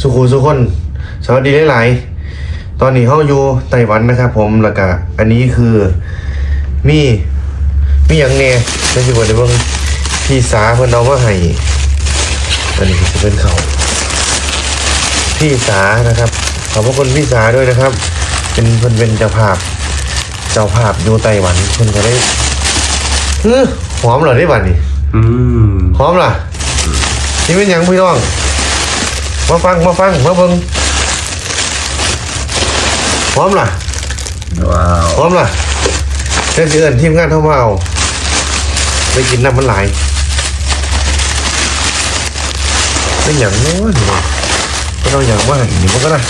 สุขุสุคน สวัสดีหลายๆตอนนี้เขาอยู่ไต้หวันนะครับผมแล้วก็อันนี้คือมีมีอย่างแน่ไม่ใช่ว่าในเบิ่งพี่สาเพิ่นเอามาให้อันนี้จะเป็นเขาวพี่สานะครับขอบพระคุณพี่สาด้วยนะครับ เป็นเพิ่นเป็นเจ้าภาพ เจ้าภาพอยู่ไต้หวันเพิ่นก็ได้เฮ้อหอมเหรอได้บัดนี้อืมพร้อมล่ะนี่เป็นหยังพี่น้อง มาฟังมาฟังมาเบิ่งพร้อมล่ะว้าวพร้อมล่ะเดี๋ยวสิเอิญทีมงานเข้ามาเอาไปกินน้ำมันไหลายเป็นอย่างโน้นนี่ก็ต้องอย่างว่าอย่างนี้มันก็ได้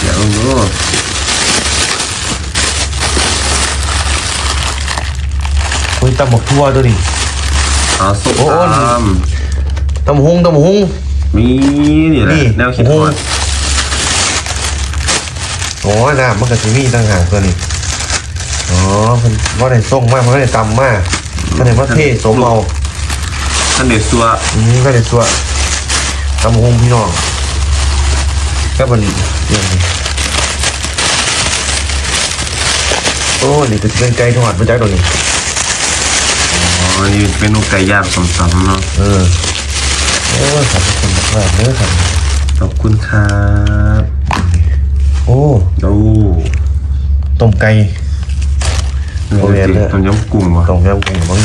เดี๋ยวดูคุยตำหมกทั่วตัวนี้เอาส้มโอ้ตตำหุงตำหุงำ มีนี่แหละนี่แนวคิดโอ้ก่โหอนโอ้ยน้ำมันก็จะมีต่างหากตัวนี้อ๋อมันว่าได้ส่งมากมันก็ได้ตำมากก็ได้ว่าเท่สมเอาท่านเด็ดซัวอืมก็ได้ตัวตำหงพี่น้องก็มันอย่างนี้โอ้นี่ก็จะเป็นไก่ทอดมาจากตรงนี้อ๋อนี่เป็นนูไก่ย่างสมๆเนาะเออ โอ้ขอบคุณมากมากๆเนื้อครับขอบคุณครับโอ้โอ้ต้มไก่นี่โอ้ยจริงเนี่ยต้มยำกุ้งว่ะต้มยำกุ้งมั้ง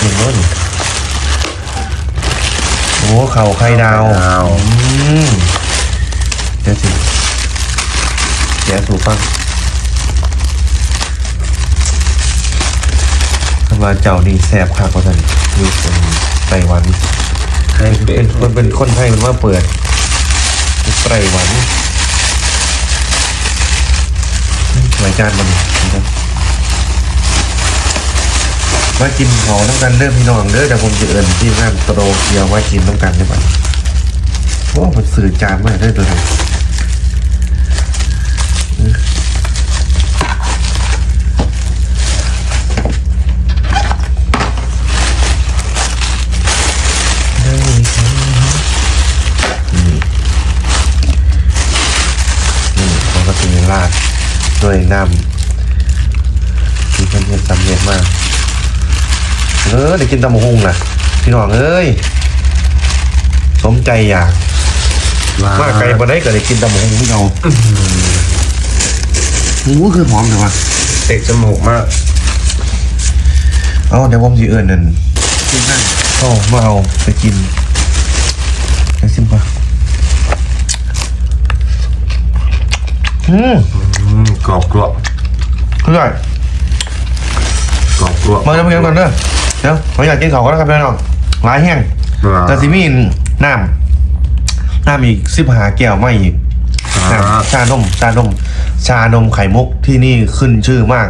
นี่มั้งโอ้เข่าไข่ดาวดาวอืมเดี๋ยวสิเดี๋ยวสูฟังคำว่าเจ้านี่แสบคักว่าสันอยู่คนไต้หวันให้ เป็เป็นนคนเป็นคนไทยมันว่าเปิดไต้หวันรายการมันนะครับมากินเขาต้องการเริ่มพี่น้องเด้อแต่ผมจะเอิญที่งานโตโรเกียวว่ากินต้องการได้ปะโอ้มันสื่อจานมากได้อตัว ด้วยน้ำที่เพิ่นเฮ็ดสำเร็จมากเออได้กินตำบักหุงนะพี่น้องเอ้ยสมใจอยากว้าวมาไกลมาได้ก็ได้กินตำบักหุงพี่น้องหมูคือหอมแต่ว่าเตะจมูกมากเอาเดี๋ยวผมสิเอิญนั่นเข้ามาเอาไปกินไปซิมปะอืม อืมกรอบกรอบคือไงกรอบกรอบมาเดี๋ยวไปกินก่อนเด้อเดี๋ยวผมอยากกินข้าวก็แล้วครับพี่น้องหลายแห้งว้าวแต่สิมีน้ำน้ำอีกสิบหาแก้วไม่อีกอ่าน้ำชานมชานมชานมไข่มุกที่นี่ขึ้นชื่อมาก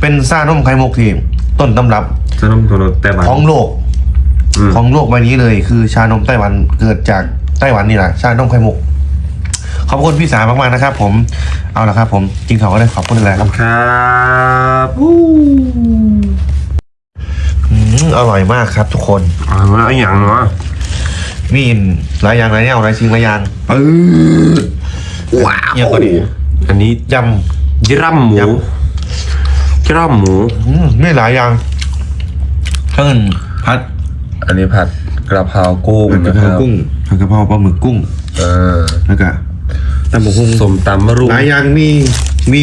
เป็นชานมไข่มุกที่ต้นตำรับจะนุ่มตัวแต่บานของโลกอืมของโลกใบนี้เลย คือชานมไต้หวันเกิดจากไต้หวันนี่แหละชานมไข่มุก ขอบคุณพี่สามากๆนะครับ ผมเอาละครับผมกินข้าวก็ได้ขอบคุณอะไรครับครับอู้อืมอร่อยมากครับ ทุกคนเอ่าแล้วอย่างเนาะมีหลายอย่างหลายแนวหลายสิ่งหลายอย่างเออว้าวเนี่ยก็ดีอันนี้ยยร่ำหมูยยร่ำหมูำอืมมีหลายอย่างทั้งผัดอันนี้ผัดกระเพรากุ้งผัดกะนะเพครารับกุ้งผัดกะเพราปลาหมึกกุ้ง เออแล้วก็ตำบักหุ่งสมตำมะรุหลายอย่างมีมี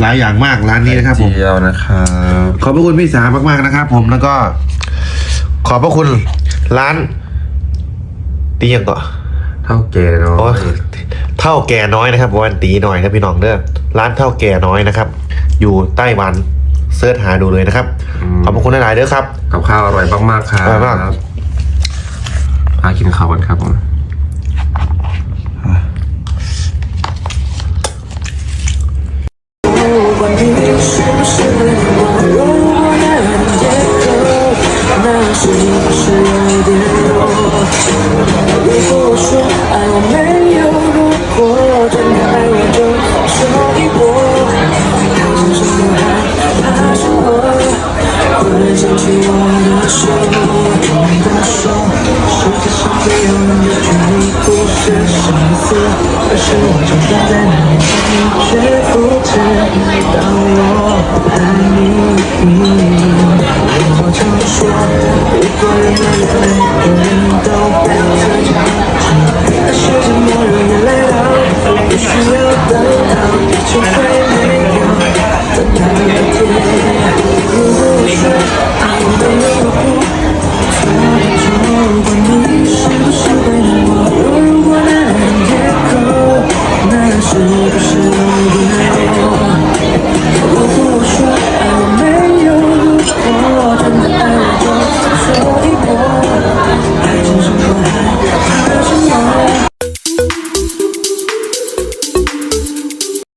หลายอย่างมากร้านนี้นะครับผมเจียวนะครับขอบพระคุณพี่สามากๆนะครับ ผมแล้วก็ ขอบพระคุณร้านตีอย่างก่อนเท่าแก่เนาะโอ้ยเท่าแก่น้อยนะครับวันตีหน่อยนะพี่น้องเด้อร้านเท่าแก่น้อยนะครับ อยู่ไต้หวันเสิร์ชหาดูเลยนะครับ ขอบพระคุณหลายๆเด้อครับ กับข้าวอร่อยมากๆครับอร่อยมากพากินข้าวกันครับผม 牵起我的手，握紧你的手，世界上最遥远的距离不是生死，而是我站在面前你却不知。当我爱你，我常说，一个人最。